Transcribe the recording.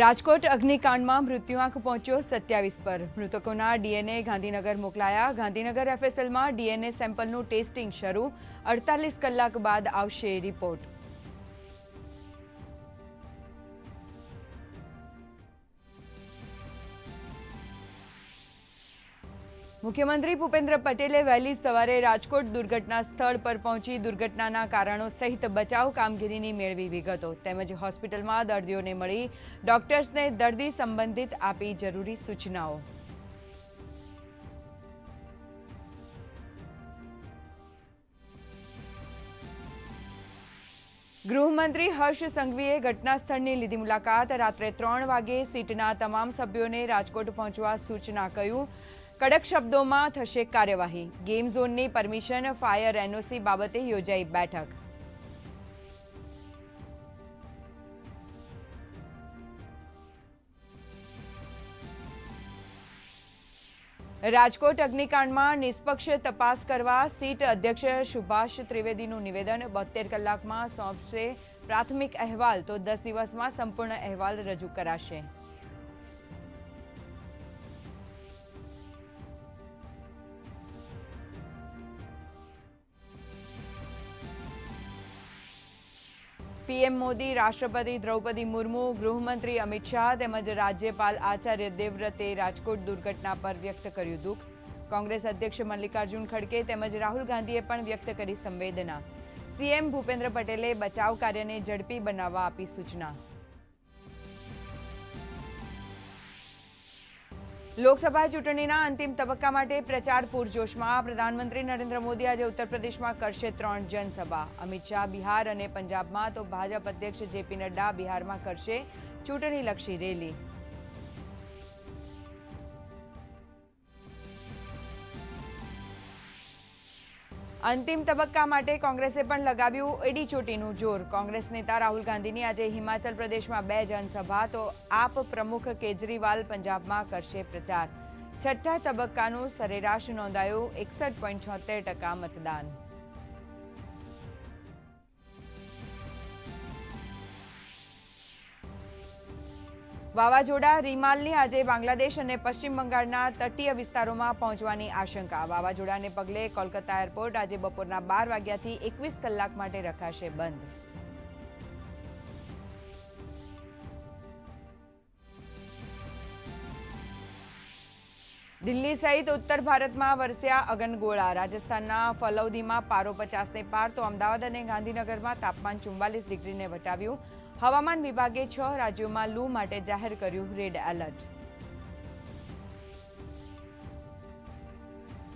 રાજકોટ અગ્નિકાંડમાં મૃત્યુઆંક પહોંચ્યો સત્યાવીસ પર. મૃતકોના ડીએનએ ગાંધીનગર મોકલાયા. ગાંધીનગર એફએસએલમાં ડીએનએ સેમ્પલનું ટેસ્ટિંગ શરૂ. અડતાલીસ કલાક બાદ આવશે રિપોર્ટ. મુખ્યમંત્રી ભૂપેન્દ્ર પટેલે વહેલી સવારે રાજકોટ દુર્ઘટના સ્થળ પર પહોંચી દુર્ઘટનાના કારણો સહિત બચાવ કામગીરીની મેળવી વિગતો તેમજ હોસ્પિટલમાં દર્દીઓને મળી ડોક્ટર્સને દર્દી સંબંધિત આપી જરૂરી સૂચનાઓ. ગૃહમંત્રી હર્ષ સંઘવીએ ઘટના સ્થળની લીધી મુલાકાત. રાત્રે ત્રણ વાગે સીટના તમામ સભ્યોને રાજકોટ પહોંચવા સૂચના કહ્યું. કડક શબ્દોમાં થશે કાર્યવાહી. ગેમ ઝોનની પરમિશન ફાયર એનઓસી બાબતે યોજાઈ બેઠક. રાજકોટ અગ્નિકાંડમાં નિષ્પક્ષ તપાસ કરવા સીટ અધ્યક્ષ સુભાષ ત્રિવેદીનું નિવેદન. બોતેર કલાકમાં સોંપશે પ્રાથમિક અહેવાલ, તો દસ દિવસમાં સંપૂર્ણ અહેવાલ રજૂ કરાશે. પીએમ મોદી, રાષ્ટ્રપતિ દ્રૌપદી મુર્મુ, ગૃહમંત્રી અમિત શાહ તેમજ રાજ્યપાલ આચાર્ય દેવવ્રતે રાજકોટ દુર્ઘટના પર વ્યક્ત કર્યું દુઃખ. કોંગ્રેસ અધ્યક્ષ મલ્લિકાર્જુન ખડગે તેમજ રાહુલ ગાંધીએ પણ વ્યક્ત કરી સંવેદના. સીએમ ભૂપેન્દ્ર પટેલે બચાવ કાર્યને ઝડપી બનાવવા આપી સૂચના. લોકસભા ચૂંટણીના અંતિમ તબક્કા માટે પ્રચાર પૂરજોશમાં પ્રધાનમંત્રી નરેન્દ્ર મોદી આજે ઉત્તર પ્રદેશમાં કરશે ત્રણ જનસભા. અમિત શાહ બિહાર અને પંજાબમાં તો ભાજપ અધ્યક્ષ જેપી નડ્ડા બિહારમાં કરશે ચૂંટણીલક્ષી રેલી. અંતિમ તબક્કા માટે કોંગ્રેસે પણ લગાવ્યું એડી ચોટીનું જોર. કોંગ્રેસ નેતા રાહુલ ગાંધીની આજે હિમાચલ પ્રદેશમાં બે જનસભા, તો આપ પ્રમુખ કેજરીવાલ પંજાબમાં કરશે પ્રચાર. છઠ્ઠા તબક્કાનું સરેરાશ નોંધાયું એકસઠ પોઈન્ટ છોતેર ટકા મતદાન. વાવાઝોડા, રીમાલની આજે બાંગ્લાદેશ અને પશ્ચિમ બંગાળના તટીય વિસ્તારોમાં પહોંચવાની આશંકા. વાવાઝોડાને પગલે કોલકાતા એરપોર્ટ આજે બપોરના બાર વાગ્યાથી એકવીસ કલાક માટે રખાશે બંધ. દિલ્હી સહિત ઉત્તર ભારતમાં વરસ્યા અગનગોળા. રાજસ્થાનના ફલૌદીમાં પારો પચાસને પાર, તો અમદાવાદ અને ગાંધીનગરમાં તાપમાન ચુમ્બાલીસ ડિગ્રીને વટાવ્યું. હવામાન વિભાગે છ રાજ્યોમાં લૂ માટે જાહેર કર્યું રેડ એલર્ટ